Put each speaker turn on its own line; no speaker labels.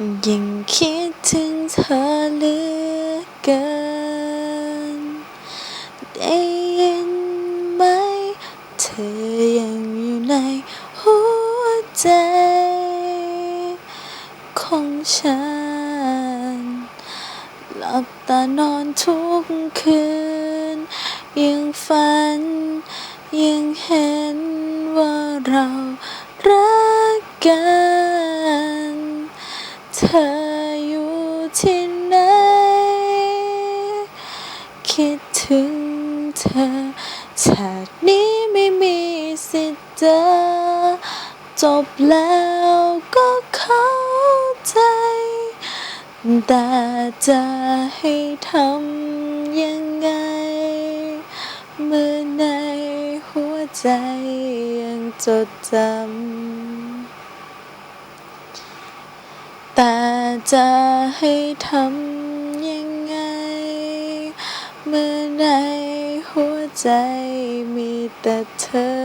ยิ่งคิดถึงเธอเหลือเกิน ได้ยินไหม เธอยังอยู่ในหัวใจ ของฉัน หลับตานอนทุกคืน ยังฝัน ยังเห็นว่าเรารักกัน ธออยู่ที่ไหน คิดถึงเธอชาตินี้ไม่มีสิทธิ์เจอจบแล้วก็เข้าใจ แต่จะให้ทำยังไง เมื่อในหัวใจยังจดจำ แต่ จะให้ทำยังไง เมื่อในหัวใจมีแต่เธอ